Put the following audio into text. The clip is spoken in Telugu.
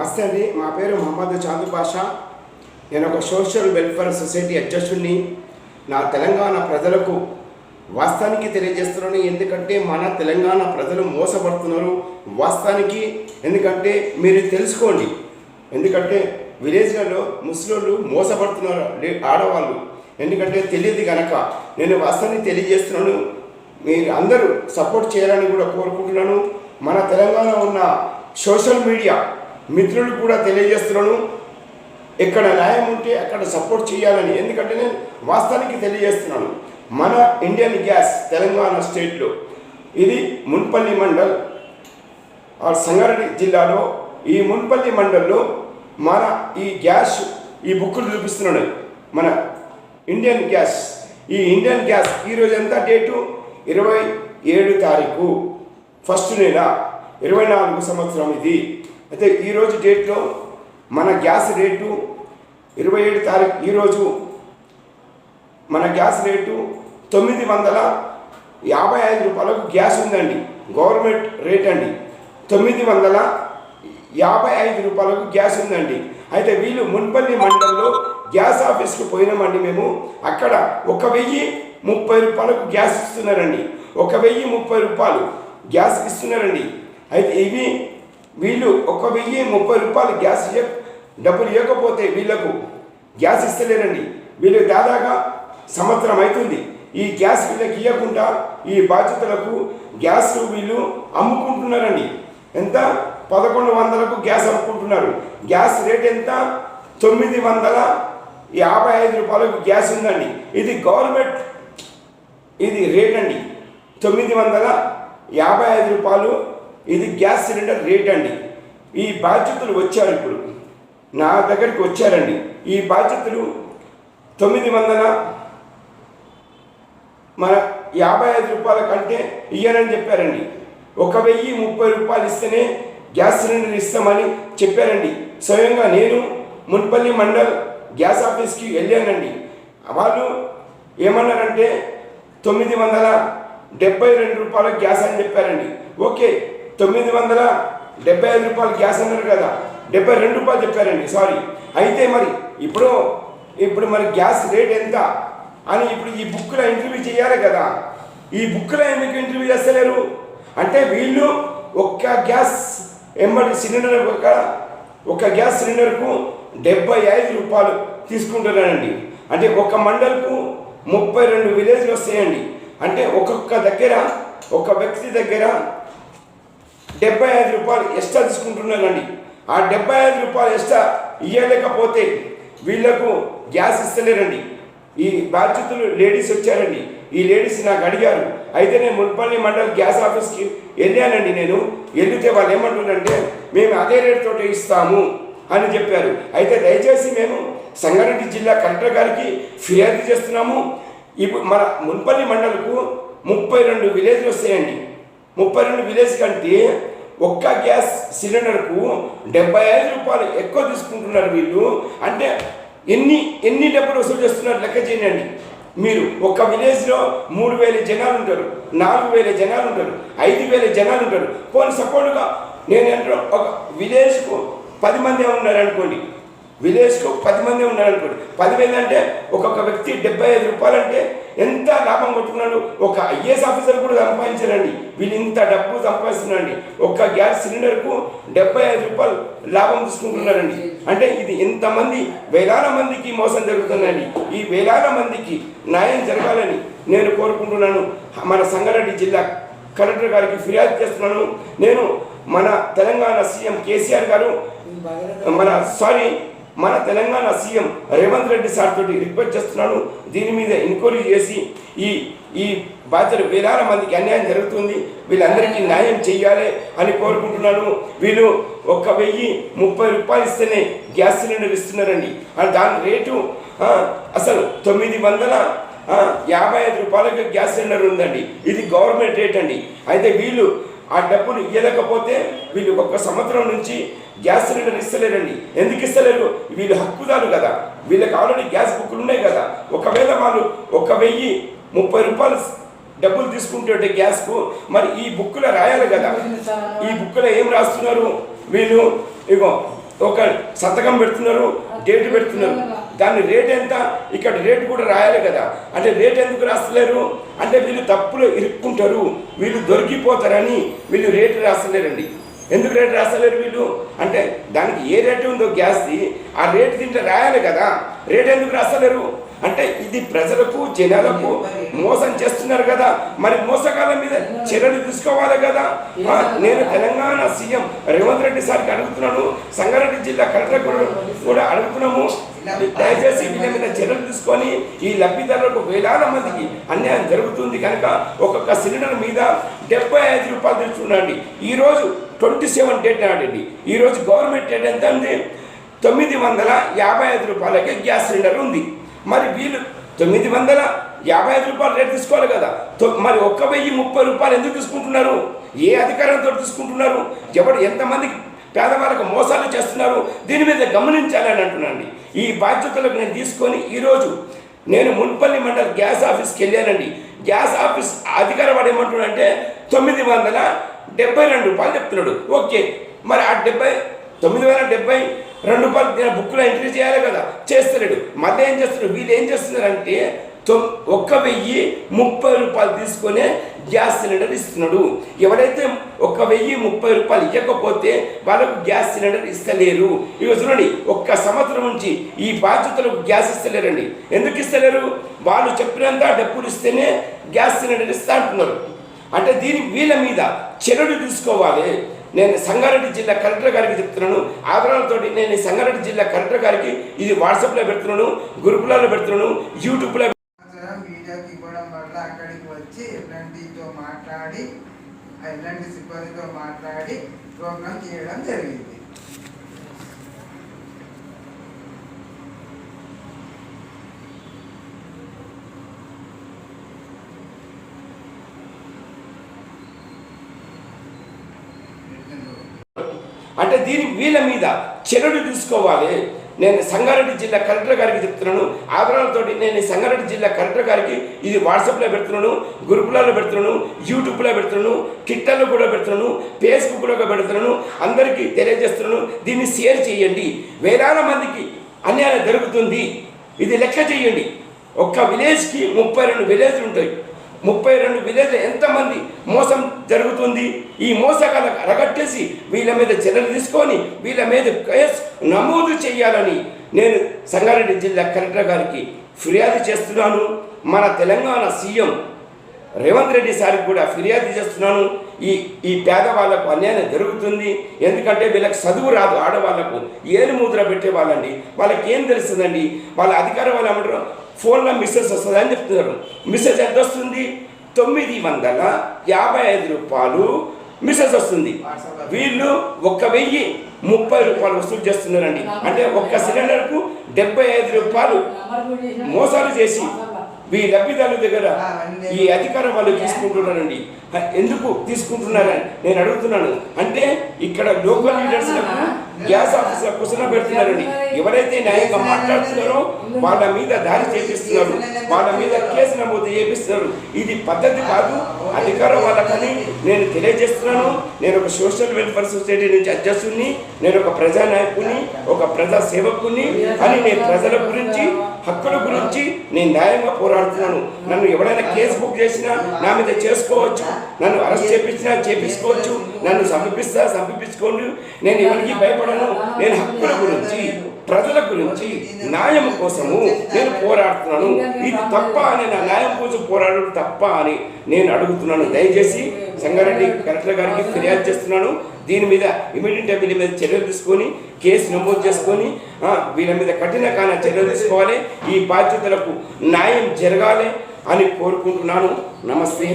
నమస్తే అండి. మా పేరు మహమ్మద్ చాందు బాషా. నేను ఒక సోషల్ వెల్ఫేర్ సొసైటీ అధ్యక్షుడిని. నా తెలంగాణ ప్రజలకు వాస్తవానికి తెలియజేస్తున్నాను. ఎందుకంటే మన తెలంగాణ ప్రజలు మోసపడుతున్నారు వాస్తవానికి. ఎందుకంటే మీరు తెలుసుకోండి. ఎందుకంటే విలేజ్లలో ముస్లింలు మోసపడుతున్నారు ఆడవాళ్ళు. ఎందుకంటే తెలియదు కనుక నేను వాస్తవాన్ని తెలియజేస్తున్నాను. మీరు అందరూ సపోర్ట్ చేయాలని కూడా కోరుకుంటున్నాను. మన తెలంగాణ ఉన్న సోషల్ మీడియా మిత్రులు కూడా తెలియజేస్తున్నాను. ఎక్కడ న్యాయం ఉంటే అక్కడ సపోర్ట్ చేయాలని. ఎందుకంటే నేను వాస్తవానికి తెలియజేస్తున్నాను. మన ఇండియన్ గ్యాస్ తెలంగాణ స్టేట్లో ఇది మున్పల్లి మండల్ ఆ సంగారెడ్డి జిల్లాలో ఈ మున్పల్లి మండల్లో మన ఈ గ్యాస్ ఈ బుక్కులు చూపిస్తున్నాడు మన ఇండియన్ గ్యాస్ ఈ ఇండియన్ గ్యాస్ ఈరోజు ఎంత డేటు? ఇరవై ఏడు తారీఖు. ఫస్ట్ నెల ఇరవై నాలుగు సంవత్సరం ఇది. అయితే ఈరోజు డేట్లో మన గ్యాస్ రేటు ఇరవై ఏడు తారీఖు ఈరోజు మన గ్యాస్ రేటు తొమ్మిది వందల యాభై ఐదు రూపాయలకు గ్యాస్ ఉందండి. గవర్నమెంట్ రేట్ అండి. తొమ్మిది వందల యాభై ఐదు రూపాయలకు గ్యాస్ ఉందండి. అయితే వీళ్ళు మున్పల్లి మండలంలో గ్యాస్ ఆఫీస్కి పోయినామండి మేము. అక్కడ ఒక వెయ్యి ముప్పై రూపాయలకు గ్యాస్ ఇస్తున్నారండి. ఒక వెయ్యి ముప్పై రూపాయలు గ్యాస్ ఇస్తున్నారండి. అయితే ఇవి వీళ్ళు ఒక వెయ్యి ముప్పై రూపాయలు గ్యాస్ ఇవ్వ డబ్బులు ఇవ్వకపోతే వీళ్ళకు గ్యాస్ ఇస్తలేరండి. వీళ్ళు దాదాగా సంవత్సరం అవుతుంది ఈ గ్యాస్ వీళ్ళకి ఇవ్వకుండా ఈ బాధ్యతలకు గ్యాస్ వీళ్ళు అమ్ముకుంటున్నారండి. ఎంత? పదకొండు వందలకు గ్యాస్ అమ్ముకుంటున్నారు. గ్యాస్ రేట్ ఎంత? తొమ్మిది వందల యాభై ఐదు రూపాయలకు గ్యాస్ ఉందండి. ఇది గవర్నమెంట్ ఇది రేట్ అండి. తొమ్మిది వందల యాభై ఐదు రూపాయలు ఇది గ్యాస్ సిలిండర్ రేట్ అండి. ఈ బాధ్యతలు వచ్చారు ఇప్పుడు. నా దగ్గరికి వచ్చారండి. ఈ బాధ్యతలు తొమ్మిది వందల మన యాభై ఐదు రూపాయల కంటే ఇయ్యనని చెప్పారండి. ఒక వెయ్యి ముప్పై రూపాయలు ఇస్తేనే గ్యాస్ సిలిండర్ ఇస్తామని చెప్పారండి. స్వయంగా నేను మున్పల్లి మండల్ గ్యాస్ ఆఫీస్కి వెళ్ళానండి. వాళ్ళు ఏమన్నారంటే తొమ్మిది వందల డెబ్బై రెండు రూపాయల గ్యాస్ అని చెప్పారండి. ఓకే తొమ్మిది వందల డెబ్బై ఐదు రూపాయలు గ్యాస్ అన్నారు కదా. డెబ్బై రెండు రూపాయలు చెప్పారండి సారీ అయితే మరి ఇప్పుడు ఇప్పుడు మరి గ్యాస్ రేట్ ఎంత? అని ఇప్పుడు ఈ బుక్లో ఇంటర్వ్యూ చేయాలి కదా. ఈ బుక్లో ఎందుకు ఇంటర్వ్యూ చేస్తలేరు? అంటే వీళ్ళు ఒక్క గ్యాస్ ఎంబడి సిలిండర్ ఒక ఒక గ్యాస్ సిలిండర్కు డెబ్బై ఐదు రూపాయలు తీసుకుంటున్నారండి. అంటే ఒక మండల్కు ముప్పై రెండు విలేజ్లు వస్తాయండి. అంటే ఒక్కొక్క దగ్గర ఒక వ్యక్తి దగ్గర డెబ్బై ఐదు రూపాయలు ఎక్స్ట్రా తీసుకుంటున్నారండి. ఆ డెబ్బై ఐదు రూపాయలు ఎక్స్ట్రా ఇవ్వలేకపోతే వీళ్ళకు గ్యాస్ ఇస్తలేరండి. ఈ బాధ్యతలు లేడీస్ వచ్చారండి. ఈ లేడీస్ నాకు అడిగారు అయితే నేను మున్పల్లి మండల్ గ్యాస్ ఆఫీస్కి వెళ్ళానండి నేను. వెళ్తే వాళ్ళు ఏమంటున్నారంటే మేము అదే రేటుతో ఇస్తాము అని చెప్పారు. అయితే దయచేసి మేము సంగారెడ్డి జిల్లా కలెక్టర్ గారికి ఫిర్యాదు చేస్తున్నాము. ఇప్పుడు మన మున్పల్లి మండలకు ముప్పై రెండు విలేజ్లు వస్తాయండి. ముప్పై రెండు విలేజ్ కంటే ఒక్క గ్యాస్ సిలిండర్కు డెబ్బై ఐదు రూపాయలు ఎక్కువ తీసుకుంటున్నారు వీళ్ళు. అంటే ఎన్ని ఎన్ని డబ్బులు వసూలు చేస్తున్నారు లెక్క చేయండి. మీరు ఒక విలేజ్లో మూడు వేల జనాలు ఉంటారు నాలుగు వేల జనాలు ఉంటారు ఐదు వేల జనాలు ఉంటారు. పోనీ సపోర్ట్గా నేను ఏంటో ఒక విలేజ్కు పది మంది ఉన్నారు అనుకోండి విలేజ్కు పది మంది ఉన్నారు అనుకోండి పదివేలు అంటే ఒక్కొక్క వ్యక్తి డెబ్బై ఐదు రూపాయలు అంటే ఎంత లాభం కొట్టుకున్నాడు? ఒక ఐఏఎస్ ఆఫీసర్ కూడా సంపాదించారండి వీళ్ళు ఇంత డబ్బు సంపాదిస్తున్నారండి ఒక గ్యాస్ సిలిండర్కు డెబ్బై ఐదు రూపాయలు లాభం తీసుకుంటున్నారండి అంటే ఇది ఎంతమంది వేలాల మందికి మోసం జరుగుతుందండి. ఈ వేలాల మందికి న్యాయం జరగాలని నేను కోరుకుంటున్నాను. మన సంగారెడ్డి జిల్లా కలెక్టర్ గారికి ఫిర్యాదు చేస్తున్నాను. నేను మన తెలంగాణ సీఎం కేసీఆర్ గారు మన సారీ మన తెలంగాణ సీఎం రేవంత్ రెడ్డి సార్ తోటి రిక్వెస్ట్ చేస్తున్నాను. దీని మీద ఎంక్వైరీ చేసి ఈ ఈ బాధ్యత వేలాల మందికి అన్యాయం జరుగుతుంది. వీళ్ళందరికీ న్యాయం చేయాలి అని కోరుకుంటున్నాను. వీళ్ళు ఒక వెయ్యి ముప్పై రూపాయలు ఇస్తేనే గ్యాస్ సిలిండర్ ఇస్తున్నారండి. దాని రేటు అసలు తొమ్మిది వందల యాభై ఐదు రూపాయలకి గ్యాస్ సిలిండర్ ఉందండి. ఇది గవర్నమెంట్ రేట్ అండి. అయితే వీళ్ళు ఆ డబ్బులు ఇవ్వలేకపోతే వీళ్ళు ఒక సంవత్సరం నుంచి గ్యాస్ సిలిండర్ ఇస్తలేరండి. ఎందుకు ఇస్తలేరు? వీళ్ళు హక్కుదారు కదా. వీళ్ళకి ఆల్రెడీ గ్యాస్ బుక్లు ఉన్నాయి కదా. ఒకవేళ వాళ్ళు ఒక వెయ్యి ముప్పై రూపాయలు డబ్బులు తీసుకుంటే గ్యాస్కు మరి ఈ బుక్కులో రాయాలి కదా. ఈ బుక్కులో ఏం రాస్తున్నారు? వీళ్ళు ఇగో ఒక సంతకం పెడుతున్నారు డేట్ పెడుతున్నారు. దాని రేట్ ఎంత? ఇక్కడ రేట్ కూడా రాయాలి కదా. అంటే రేట్ ఎందుకు రాస్తలేరు? అంటే వీళ్ళు తప్పులు ఇరుక్కుంటారు. వీళ్ళు దొరికిపోతారని వీళ్ళు రేటు రాస్తలేరండి. ఎందుకు రేటు రాస్తలేరు వీళ్ళు? అంటే దానికి ఏ రేటు ఉందో గ్యాస్ది ఆ రేటు తింటే రాయాలి కదా. రేట్ ఎందుకు రాస్తలేరు? అంటే ఇది ప్రజలకు జనాలకు మోసం చేస్తున్నారు కదా. మరి మోసగాళ్ళ మీద చర్యలు తీసుకోవాలి కదా. నేను తెలంగాణ సీఎం రేవంత్ రెడ్డి సార్కి అడుగుతున్నాను. సంగారెడ్డి జిల్లా కలెక్టర్ కూడా కూడా అడుగుతున్నాము. దయచేసి వీళ్ళ మీద చర్యలు తీసుకొని ఈ లబ్ధిదారులకు వేలాది మందికి అన్యాయం జరుగుతుంది కనుక ఒక్కొక్క సిలిండర్ మీద డెబ్బై ఐదు రూపాయలు తెచ్చుకున్నాండి ఈరోజు ట్వంటీ సెవెన్ డేట్ నాడండి. ఈరోజు గవర్నమెంట్ డేట్ ఎంత ఉంది తొమ్మిది వందల యాభై ఐదు రూపాయలకే గ్యాస్ సిలిండర్ ఉంది. మరి వీళ్ళు తొమ్మిది వందల యాభై ఐదు రూపాయలు రేటు తీసుకోవాలి కదా. తొ- మరి ఒక్క వెయ్యి ముప్పై రూపాయలు ఎందుకు తీసుకుంటున్నారు? ఏ అధికారంతో తీసుకుంటున్నారు? ఎవరు ఎంతమందికి పేదవాళ్ళకు మోసాలు చేస్తున్నారు? దీని మీద గమనించాలని అంటున్నాండి ఈ బాధ్యతలకు నేను తీసుకొని ఈరోజు నేను మున్పల్లి మండల గ్యాస్ ఆఫీస్కి వెళ్ళానండి. గ్యాస్ ఆఫీస్ అధికార వాడు ఏమంటున్నాడంటే తొమ్మిది వందల డెబ్బై రెండు రూపాయలు చెప్తున్నాడు. ఓకే. మరి ఆ డెబ్బై తొమ్మిది వేల డెబ్బై రెండు నేను బుక్లో ఎంట్రీ చేయాలి కదా. చేస్తలేడు. మళ్ళీ ఏం చేస్తున్నారు వీళ్ళు ఏం చేస్తున్నారంటే తొమ్ ఒక్క వెయ్యి ముప్పై రూపాయలు తీసుకొని గ్యాస్ సిలిండర్ ఇస్తున్నాడు. ఎవరైతే ఒక్క వెయ్యి ముప్పై రూపాయలు ఇవ్వకపోతే వాళ్ళకు గ్యాస్ సిలిండర్ ఇస్తలేరు. ఇక చూడండి ఒక్క సంవత్సరం నుంచి ఈ బాధ్యతలకు గ్యాస్ ఇస్తలేరండి. ఎందుకు ఇస్తలేరు? వాళ్ళు చెప్పినంత డబ్బులు ఇస్తేనే గ్యాస్ సిలిండర్ ఇస్తా అంటున్నారు. అంటే దీని వీళ్ళ మీద చెరడు తీసుకోవాలి. నేను సంగారెడ్డి జిల్లా కలెక్టర్ గారికి చెప్తున్నాను. ఆదరణతోటి నేను సంగారెడ్డి జిల్లా కలెక్టర్ గారికి ఇది వాట్సాప్లో పెడుతున్నాను గ్రూపులలో పెడుతున్నాను యూట్యూబ్లో మీడియాకి ఇవ్వడం వల్ల అక్కడికి వచ్చి ఎల్ఎన్టీతో మాట్లాడి ఆ ఎల్ఎన్టీ సిబ్బందితో మాట్లాడి ప్రోగ్రామ్ చేయడం జరిగింది అంటే దీని వీళ్ళ మీద చర్యలు తీసుకోవాలి. నేను సంగారెడ్డి జిల్లా కలెక్టర్ గారికి చెప్తున్నాను. ఆదరణతోటి నేను సంగారెడ్డి జిల్లా కలెక్టర్ గారికి ఇది వాట్సాప్లో పెడుతున్నాను గ్రూపులలో పెడుతున్నాను యూట్యూబ్లో పెడుతున్నాను ట్విట్టర్లో కూడా పెడుతున్నాను ఫేస్బుక్లో పెడుతున్నాను. అందరికీ తెలియజేస్తున్నాను. దీన్ని షేర్ చేయండి. వేలాల మందికి అన్యాయం జరుగుతుంది. ఇది లెక్క చేయండి. ఒక్క విలేజ్కి ముప్పై రెండు విలేజ్లు ఉంటాయి. ముప్పై రెండు విలేజ్ ఎంతమంది మోసం జరుగుతుంది? ఈ మోసగాళ్ళకు అరగట్టేసి వీళ్ళ మీద చర్యలు తీసుకొని వీళ్ళ మీద కేసు నమోదు చేయాలని నేను సంగారెడ్డి జిల్లా కలెక్టర్ గారికి ఫిర్యాదు చేస్తున్నాను. మన తెలంగాణ సీఎం రేవంత్ రెడ్డి సార్కి కూడా ఫిర్యాదు చేస్తున్నాను. ఈ ఈ పేదవాళ్ళకు అన్యాయం జరుగుతుంది. ఎందుకంటే వీళ్ళకి చదువు రాదు. ఆడవాళ్ళకు ఏలు ముద్ర పెట్టే వాళ్ళండి. వాళ్ళకి ఏం తెలుస్తుందండి? వాళ్ళ అధికారం వాళ్ళు ఫోన్లో మెసేజ్ వస్తుంది అని చెప్తున్నారు. మిస్సెస్ ఎంత వస్తుంది? తొమ్మిది వందల యాభై ఐదు రూపాయలు మిస్సెస్ వస్తుంది. వీళ్ళు ఒక్క వెయ్యి ముప్పై రూపాయలు వసూలు చేస్తున్నారండి. అంటే ఒక్క సిలిండర్కు డెబ్బై ఐదు రూపాయలు మోసాలు చేసి మీ లబ్ధిదారుల దగ్గర ఈ అధికారం వాళ్ళు తీసుకుంటున్నారండి. ఎందుకు తీసుకుంటున్నారని నేను అడుగుతున్నాను. అంటే ఇక్కడ లోకల్ లీడర్స్ గ్యాస్ ఆఫీసుల కుసన పెడుతున్నారండి ఎవరైతే న్యాయంగా మాట్లాడుతున్నారో వాళ్ళ మీద దాడి చేపిస్తున్నారు. వాళ్ళ మీద కేసు నమోదు చేపిస్తున్నారు. ఇది పద్ధతి కాదు అధికారం వాళ్ళకని నేను తెలియజేస్తున్నాను. నేను ఒక సోషల్ వెల్ఫేర్ సొసైటీ నుంచి అధ్యక్షుడిని నేను ఒక ప్రజా నాయకుని ఒక ప్రజా సేవకుని అని నేను ప్రజల గురించి హక్కుల గురించి నేను న్యాయంగా పోరాడుతున్నాను. నన్ను ఎవరైనా కేసు బుక్ చేసినా నా మీద చేసుకోవచ్చు. నన్ను అరెస్ట్ చేపించినా చేపించుకోవచ్చు. నన్ను సమర్పిస్తా సమర్పించుకోండి నేను ఎవరికి కేవలం నేను హక్కుల గురించి ప్రజల గురించి న్యాయం కోసము నేను పోరాడుతున్నాను. ఇది తప్ప అని నా న్యాయం కోసం పోరాడడం తప్ప అని నేను అడుగుతున్నాను. దయచేసి సంగారెడ్డి కలెక్టర్ గారికి ఫిర్యాదు చేస్తున్నాను. దీని మీద ఇమీడియట్గా వీళ్ళ మీద చర్యలు తీసుకొని కేసు నమోదు చేసుకొని వీళ్ళ మీద కఠిన కాన చర్యలు తీసుకోవాలి. ఈ బాధ్యతలకు న్యాయం జరగాలి అని కోరుకుంటున్నాను. నమస్తే.